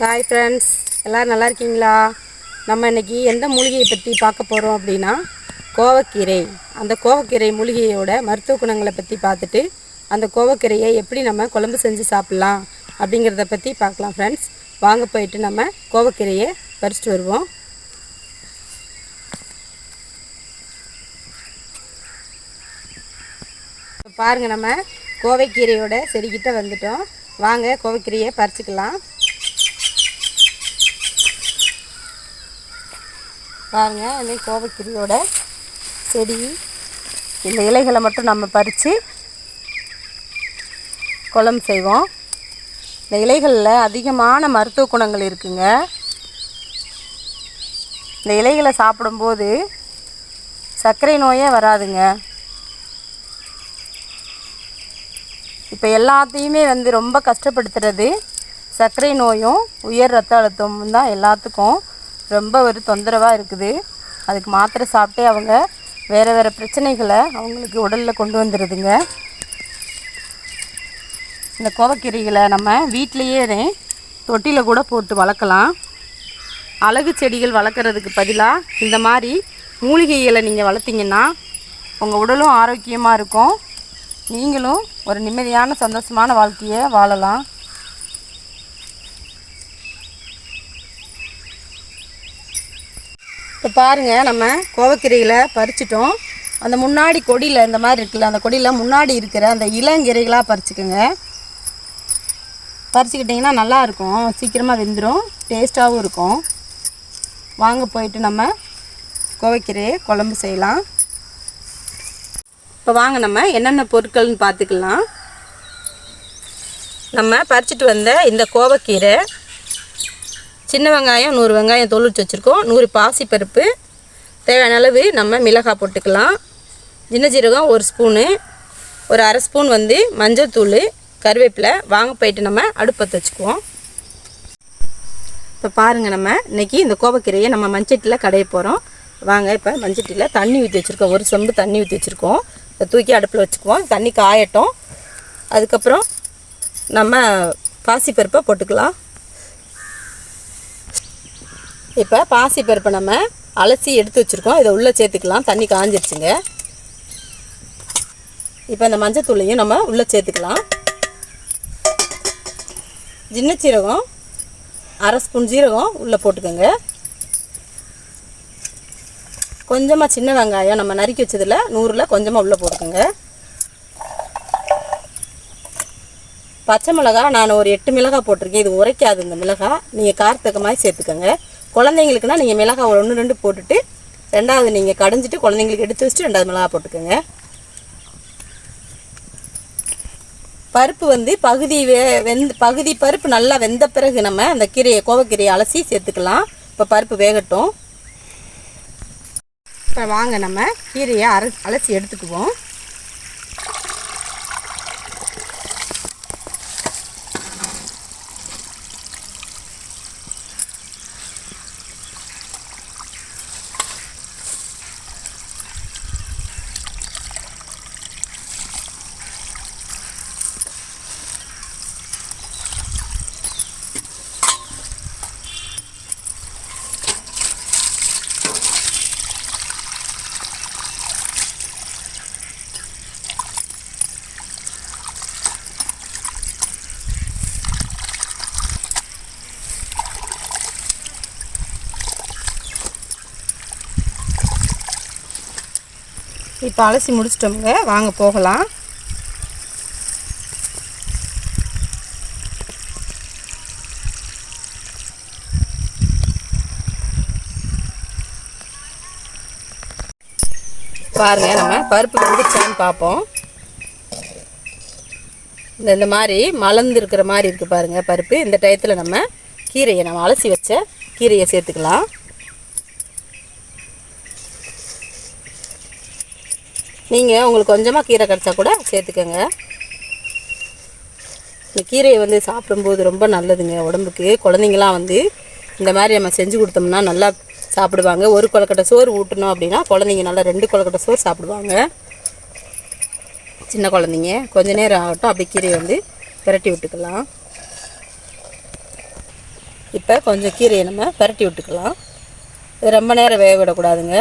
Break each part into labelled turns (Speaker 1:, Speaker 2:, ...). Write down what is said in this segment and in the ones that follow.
Speaker 1: Hi friends எல்லோரும் நல்லா இருக்கீங்களா? நம்ம இன்னைக்கு எந்த மூலிகையை பற்றி பார்க்க போகிறோம் அப்படின்னா கோவக்கீரை. அந்த கோவக்கீரை மூலிகையோட மருத்துவ குணங்களை பற்றி பார்த்துட்டு அந்த கோவக்கீரையை எப்படி நம்ம குழம்பு செஞ்சு சாப்பிட்லாம் அப்படிங்கிறத பற்றி பார்க்கலாம் ஃப்ரெண்ட்ஸ் வாங்க போயிட்டு நம்ம கோவக்கீரையை பறிச்சுட்டு வருவோம். பாருங்கள் நம்ம கோவைக்கீரையோட செடிக்கிட்ட வந்துட்டோம். வாங்க கோவைக்கீரையை பறிச்சுக்கலாம். பாருங்க இந்த கோவைக்கிரியோட செடி இந்த இலைகளை மட்டும் நம்ம பறித்து குழம்பு செய்வோம். இந்த இலைகளில் அதிகமான மருத்துவ குணங்கள் இருக்குங்க. இந்த இலைகளை சாப்பிடும்போது சர்க்கரை நோயே வராதுங்க. இப்போ எல்லாத்தையுமே வந்து ரொம்ப கஷ்டப்படுத்துறது சர்க்கரை நோயும் உயர் ரத்த அழுத்தமும் தான் எல்லாத்துக்கும். ரொம்ப ஒரு தொந்தரவாக இருக்குது. அதுக்கு மாத்திரை சாப்பிட்டே அவங்க வேறு வேறு பிரச்சனைகளை அவங்களுக்கு உடலில் கொண்டு வந்துடுதுங்க இந்த கோவக்கீரைகளை நம்ம வீட்டிலையே தொட்டியில் கூட போட்டு வளர்க்கலாம். அழகு செடிகள் வளர்க்குறதுக்கு பதிலாக இந்த மாதிரி மூலிகைகளை நீங்கள் வளர்த்திங்கன்னா உங்கள் உடலும் ஆரோக்கியமாக இருக்கும். நீங்களும் ஒரு நிம்மதியான சந்தோஷமான வாழ்க்கையை வாழலாம். பாருங்கள் நம்ம கோவக்கீரையில் பறிச்சிட்டோம். அந்த முன்னாடி கொடியில் இந்த மாதிரி இருக்குல்ல அந்த கொடியில் முன்னாடி இருக்கிற அந்த இளங்கீரைகளாக பறிச்சிக்கோங்க. பறிச்சுக்கிட்டிங்கன்னா நல்லாயிருக்கும் சீக்கிரமாக வெந்துடும் டேஸ்ட்டாகவும் இருக்கும். வாங்க போயிட்டு நம்ம கோவைக்கீரையை குழம்பு செய்யலாம். இப்போ வாங்க நம்ம என்னென்ன பொருட்கள்னு பார்த்துக்கலாம். நம்ம பறிச்சிட்டு வந்த இந்த கோவக்கீரை சின்ன வெங்காயம் நூறு வெங்காயம் தொழிச்சு வச்சுருக்கோம். நூறு பாசிப்பருப்பு தேவையான அளவு நம்ம மிளகாய் போட்டுக்கலாம். சின்ன ஜீரகம் ஒரு ஸ்பூனு. ஒரு அரை ஸ்பூன் வந்து மஞ்சள்தூள் கருவேப்பிலை. வாங்க போயிட்டு நம்ம அடுப்பத்தை வச்சுக்குவோம். இப்போ பாருங்கள் நம்ம இன்றைக்கி இந்த கோவக்கீரையை நம்ம மஞ்சட்டியில் கடைய போகிறோம் வாங்க இப்போ மஞ்சட்டியில் தண்ணி ஊற்றி வச்சுருக்கோம். ஒரு செம்பு தண்ணி ஊற்றி வச்சுருக்கோம். இதை தூக்கி அடுப்பில் வச்சுக்குவோம். தண்ணி காயட்டும். அதுக்கப்புறம் நம்ம பாசிப்பருப்பை போட்டுக்கலாம். இப்போ பாசிப்பருப்பை நம்ம அலசி எடுத்து வச்சுருக்கோம். இதை உள்ளே சேர்த்துக்கலாம். தண்ணி காஞ்சிருச்சுங்க. இப்போ இந்த மஞ்சத்தூளையும் நம்ம உள்ளே சேர்த்துக்கலாம். சின்ன சீரகம் அரை ஸ்பூன் ஜீரகம் உள்ளே போட்டுக்கோங்க. கொஞ்சமாக சின்ன வெங்காயம் நம்ம நறுக்கி வச்சதில் நூறில் கொஞ்சமாக உள்ளே போட்டுக்கோங்க. பச்சை மிளகா நான் ஒரு எட்டு மிளகாய் போட்டிருக்கேன். இது உரைக்காது இந்த மிளகாய் நீங்கள் காரத்தக்க மாதிரி சேர்த்துக்கோங்க. குழந்தைங்களுக்குனா நீங்கள் மிளகாய் ஒரு ஒன்று ரெண்டு போட்டுட்டு ரெண்டாவது நீங்கள் கடைஞ்சிட்டு குழந்தைங்களுக்கு எடுத்து வச்சுட்டு ரெண்டாவது மிளகா போட்டுக்கோங்க. பருப்பு வந்து பகுதி வே வெந்து பகுதி பருப்பு நல்லா வெந்த பிறகு நம்ம அந்த கீரையை கோவக்கீரையை அலசி சேர்த்துக்கலாம். இப்போ பருப்பு வேகட்டும். இப்போ வாங்க நம்ம கீரையை அர அலசி எடுத்துக்குவோம். இப்போ அலசி முடிச்சிட்டோங்க வாங்க போகலாம். பாருங்க நம்ம பருப்பு வெந்துச்சான்னு பார்ப்போம். இந்த இந்த மாதிரி மலர்ந்து இருக்கிற மாதிரி இருக்குது பாருங்கள் பருப்பு. இந்த டயத்தில் நம்ம கீரையை நம்ம அலசி வச்ச கீரையை சேர்த்துக்கலாம். நீங்கள் உங்களுக்கு கொஞ்சமாக கீரை கிடச்சா கூட சேர்த்துக்கோங்க. இந்த கீரையை வந்து சாப்பிடும்போது ரொம்ப நல்லதுங்க உடம்புக்கு. குழந்தைங்களாம் வந்து இந்த மாதிரி நம்ம செஞ்சு கொடுத்தோம்னா நல்லா சாப்பிடுவாங்க. ஒரு கொலக்கட்டை சோறு ஊட்டணும் அப்படின்னா குழந்தைங்க நல்லா ரெண்டு கொலக்கட்டை சோறு சாப்பிடுவாங்க. சின்ன குழந்தைங்க. கொஞ்ச நேரம் ஆகட்டும் அப்படி கீரையை வந்து பிரட்டி விட்டுக்கலாம். இப்போ கொஞ்சம் கீரையை நம்ம பரட்டி விட்டுக்கலாம். ரொம்ப நேரம் வேக விடக்கூடாதுங்க.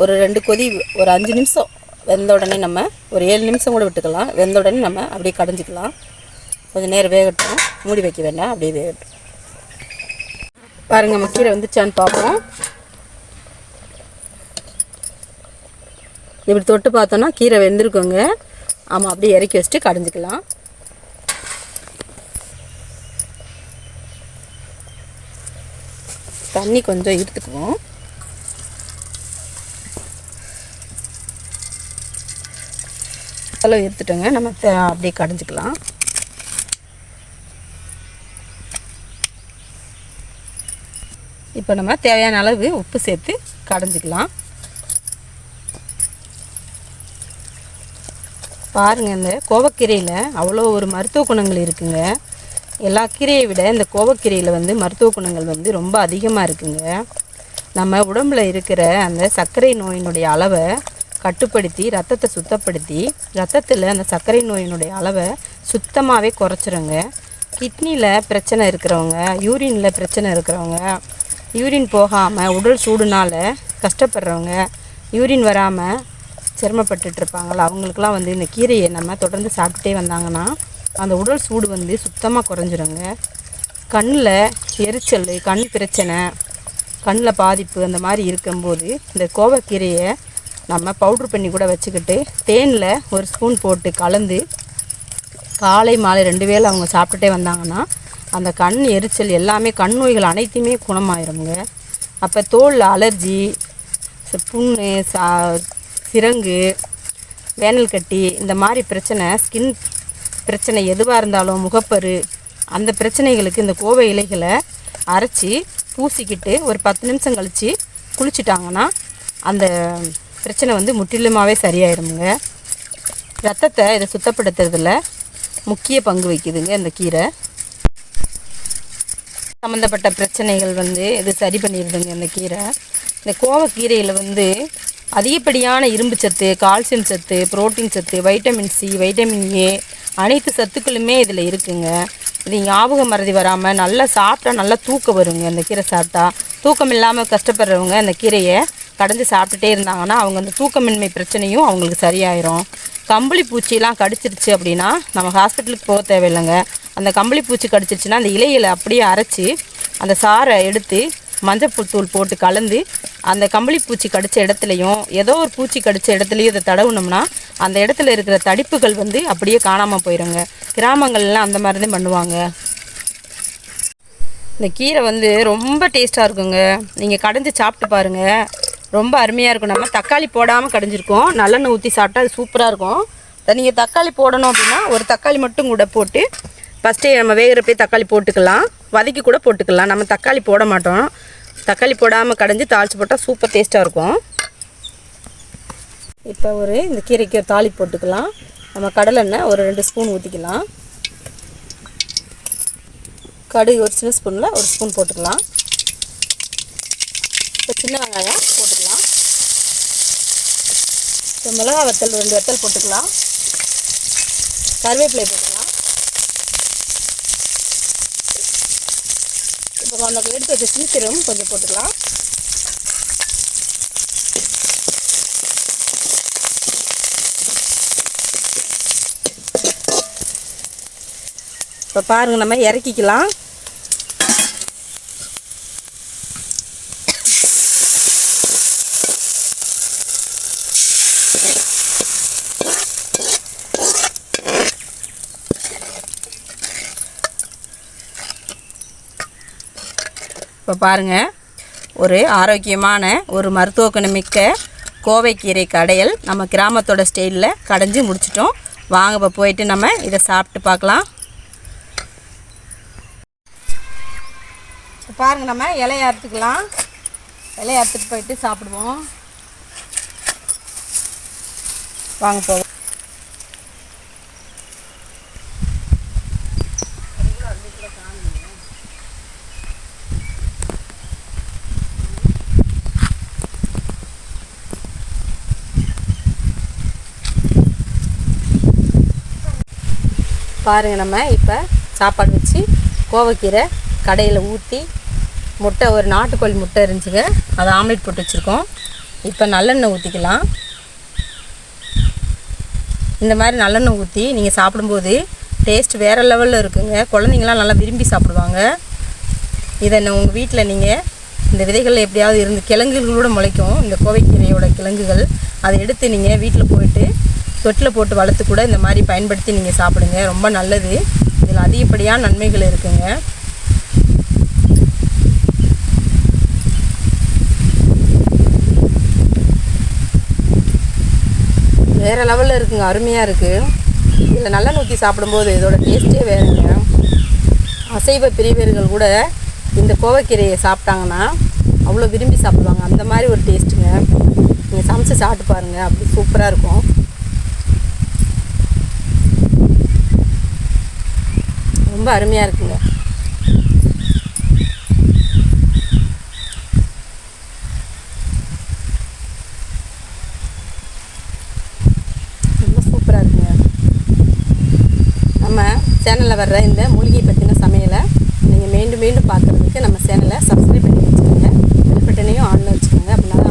Speaker 1: ஒரு ரெண்டு கொதி ஒரு அஞ்சு நிமிஷம் வெந்த உடனே நம்ம ஒரு ஏழு நிமிஷம் கூட விட்டுக்கலாம். வெந்த உடனே நம்ம அப்படியே கடைஞ்சிக்கலாம். கொஞ்சம் நேரம் வேகட்டும். மூடி வைக்க வேண்டாம். அப்படியே வேகட்டும். பாருங்கள் நம்ம கீரை வந்துச்சான்னு பார்ப்போம். இப்படி தொட்டு பார்த்தோன்னா கீரை வெந்திருக்கோங்க. ஆமாம் அப்படியே இறக்கி வச்சுட்டு கடைஞ்சிக்கலாம். தண்ணி கொஞ்சம் இழுத்துக்குவோம். அளவு எடுத்துட்டோங்க. நம்ம அப்படியே கடைஞ்சிக்கலாம். இப்போ நம்ம தேவையான அளவு உப்பு சேர்த்து கடைஞ்சிக்கலாம். பாருங்கள் இந்த கோவக்கீரையில் அவ்வளோ ஒரு மருத்துவ குணங்கள் இருக்குங்க. எல்லா கீரையை விட இந்த கோவக்கீரையில் வந்து மருத்துவ குணங்கள் வந்து ரொம்ப அதிகமாக இருக்குங்க. நம்ம உடம்புல இருக்கிற அந்த சர்க்கரை நோயினுடைய அளவை கட்டுப்படுத்தி ரத்தத்தை சுத்தப்படுத்தி ரத்தத்தில் அந்த சர்க்கரை நோயினுடைய அளவை சுத்தமாகவே குறைச்சிருங்க. கிட்னியில் பிரச்சனை இருக்கிறவங்க யூரினில் பிரச்சனை இருக்கிறவங்க யூரின் போகாமல் உடல் சூடுனால் கஷ்டப்படுறவங்க யூரின் வராமல் சிரமப்பட்டுட்டு இருப்பாங்களா அவங்களுக்குலாம் வந்து இந்த கீரையை நம்ம தொடர்ந்து சாப்பிட்டுட்டே வந்தாங்கன்னா அந்த உடல் சூடு வந்து சுத்தமாக குறைஞ்சிருங்க. கண்ணில் எரிச்சல் கண் பிரச்சனை கண்ணில் பாதிப்பு அந்த மாதிரி இருக்கும்போது இந்த கோவக்கீரையை நம்ம பவுட்ரு பண்ணி கூட வச்சுக்கிட்டு தேனில் ஒரு ஸ்பூன் போட்டு கலந்து காலை மாலை ரெண்டு வேளை அவங்க சாப்பிட்டுட்டே வந்தாங்கன்னா அந்த கண் எரிச்சல் எல்லாமே கண் நோய்கள் அனைத்தையுமே குணமாயிருங்க அப்போ தோலில் அலர்ஜி புண்ணு சா சிரங்கு வேனல் கட்டி இந்த மாதிரி பிரச்சனை ஸ்கின் பிரச்சனை எதுவாக இருந்தாலும் முகப்பரு அந்த பிரச்சனைகளுக்கு இந்த கோவை இலைகளை அரைச்சி பூசிக்கிட்டு ஒரு பத்து நிமிஷம் கழித்து குளிச்சிட்டாங்கன்னா அந்த பிரச்சனை வந்து முற்றிலுமாகவே சரியாயிருமுங்க. ரத்தத்தை இதை சுத்தப்படுத்துறதுல முக்கிய பங்கு வகிக்குதுங்க இந்த கீரை. சம்மந்தப்பட்ட பிரச்சனைகள் வந்து இது சரி பண்ணிடுதுங்க இந்த கீரை. இந்த கோவக்கீரையில் வந்து அதிகப்படியான இரும்பு சத்து கால்சியம் சத்து புரோட்டீன் சத்து வைட்டமின் சி வைட்டமின் ஏ அனைத்து சத்துக்களுமே இதில் இருக்குங்க. இது ஞாபக மறதி வராமல் நல்லா சாப்பிட்டா நல்லா தூக்கம் வருங்க இந்த கீரை சாப்பிட்டா. தூக்கம் இல்லாமல் கஷ்டப்படுறவங்க அந்த கீரையை கடைஞ்சி சாப்பிட்டுட்டே இருந்தாங்கன்னா அவங்க அந்த தூக்கமின்மை பிரச்சனையும் அவங்களுக்கு சரியாயிரும். கம்பளி பூச்சிலாம் கடிச்சிருச்சு அப்படின்னா நம்ம ஹாஸ்பிட்டலுக்கு போக தேவையில்லைங்க. அந்த கம்பளி பூச்சி கடிச்சிருச்சுன்னா அந்த இலைகளை அப்படியே அரைச்சி அந்த சாறை எடுத்து மஞ்சள் தூள் போட்டு கலந்து அந்த கம்பளி பூச்சி கடித்த இடத்துலையும் ஏதோ ஒரு பூச்சி கடித்த இடத்துலையும் இதை தடவுனோம்னா அந்த இடத்துல இருக்கிற தடிப்புகள் வந்து அப்படியே காணாமல் போயிடுங்க கிராமங்கள்லாம் அந்த மாதிரி தான் பண்ணுவாங்க. இந்த கீரை வந்து ரொம்ப டேஸ்ட்டாக இருக்குங்க. நீங்கள் கடைஞ்சி சாப்பிட்டு பாருங்கள் ரொம்ப அருமையாக இருக்கும். நம்ம தக்காளி போடாமல் கடைஞ்சிருக்கோம். நல்லெண்ணெய் ஊற்றி சாப்பிட்டா அது சூப்பராக இருக்கும். நீங்கள் தக்காளி போடணும் அப்படின்னா ஒரு தக்காளி மட்டும் கூட போட்டு ஃபஸ்ட்டே நம்ம வேகிறப்பே தக்காளி போட்டுக்கலாம். வதக்கி கூட போட்டுக்கலாம். நம்ம தக்காளி போட மாட்டோம். தக்காளி போடாமல் கடைஞ்சி தாளித்து போட்டால் சூப்பர் டேஸ்ட்டாக இருக்கும். இப்போ ஒரு இந்த கீரைக்கு ஒரு தாளி போட்டுக்கலாம். நம்ம கடலெண்ணெய் ஒரு ரெண்டு ஸ்பூன் ஊற்றிக்கலாம் கடுகு ஒரு சின்ன ஸ்பூனில் ஒரு ஸ்பூன் போட்டுக்கலாம். இப்போ சின்ன வெங்காயம் போட்டுக்கலாம். இப்போ மிளகா வத்தல் ரெண்டு வத்தல் போட்டுக்கலாம். கருவேப்பிலை போட்டுக்கலாம். இப்போ கொஞ்சம் எடுத்து வச்ச சீக்கிரம் கொஞ்சம் போட்டுக்கலாம். இப்போ பாருங்கள் நம்ம இறக்கிக்கலாம். இப்போ பாருங்கள் ஒரு ஆரோக்கியமான ஒரு மருத்துவ குணமிக்க கோவைக்கீரை கடையல் நம்ம கிராமத்தோட ஸ்டைலில் கடைஞ்சி முடிச்சிட்டோம். வாங்க இப்போ போயிட்டு நம்ம இதை சாப்பிட்டு பார்க்கலாம். இப்போ பாருங்கள் நம்ம இலையை அறுத்துக்கலாம். இலையை அறுத்துட்டு போயிட்டு சாப்பிடுவோம். வாங்க போவோம் பாருங்கள் நம்ம. இப்போ சாப்பாடு வச்சு கோவக்கீரை கடையில் ஊற்றி முட்டை ஒரு நாட்டுக்கோழி முட்டை இருந்துச்சுங்க. அதை ஆம்லேட் போட்டு வச்சுருக்கோம். இப்போ நல்லெண்ணெய் ஊற்றிக்கலாம் இந்த மாதிரி நல்லெண்ணெய் ஊற்றி நீங்கள் சாப்பிடும்போது டேஸ்ட் வேறு லெவலில் இருக்குங்க. குழந்தைங்களாம் நல்லா விரும்பி சாப்பிடுவாங்க. இதை உங்கள் வீட்டில் நீங்கள் இந்த விதைகள் எப்படியாவது இருந்து கிழங்குகளோடு முளைக்கும். இந்த கோவைக்கீரையோட கிழங்குகள். அதை எடுத்து நீங்கள் வீட்டில் போயிட்டு தொட்டில் போட்டு வளர்த்து கூட இந்த மாதிரி பயன்படுத்தி நீங்கள் சாப்பிடுங்க. ரொம்ப நல்லது. இதில் அதிகப்படியான நன்மைகள் இருக்குங்க. வேறு லெவலில் இருக்குங்க. அருமையாக இருக்குது இதில் நல்ல நோக்கி சாப்பிடும்போது இதோட டேஸ்ட்டே வேறுங்க. அசைவ பிரிவர்கள் கூட இந்த கோவக்கீரையை சாப்பிட்டாங்கன்னா அவ்வளோ விரும்பி சாப்பிடுவாங்க. அந்த மாதிரி ஒரு டேஸ்ட்டுங்க நீங்கள் சமைச்சு சாப்பிட்டு பாருங்கள் அப்படி சூப்பராக இருக்கும். ரொம்ப அருமையாக இருக்குங்க. ரொம்ப சூப்பராக இருக்குங்க. நம்ம சேனலில் வர்ற இந்த மூலிகை பற்றின சமையலை நீங்கள் மீண்டும் மீண்டும் பார்க்குறதுக்கு நம்ம சேனலை சப்ஸ்கிரைப் பண்ணி வச்சுக்கோங்க. பெல் பட்டனையும் ஆனில் வச்சுக்கோங்க. அப்படின்னா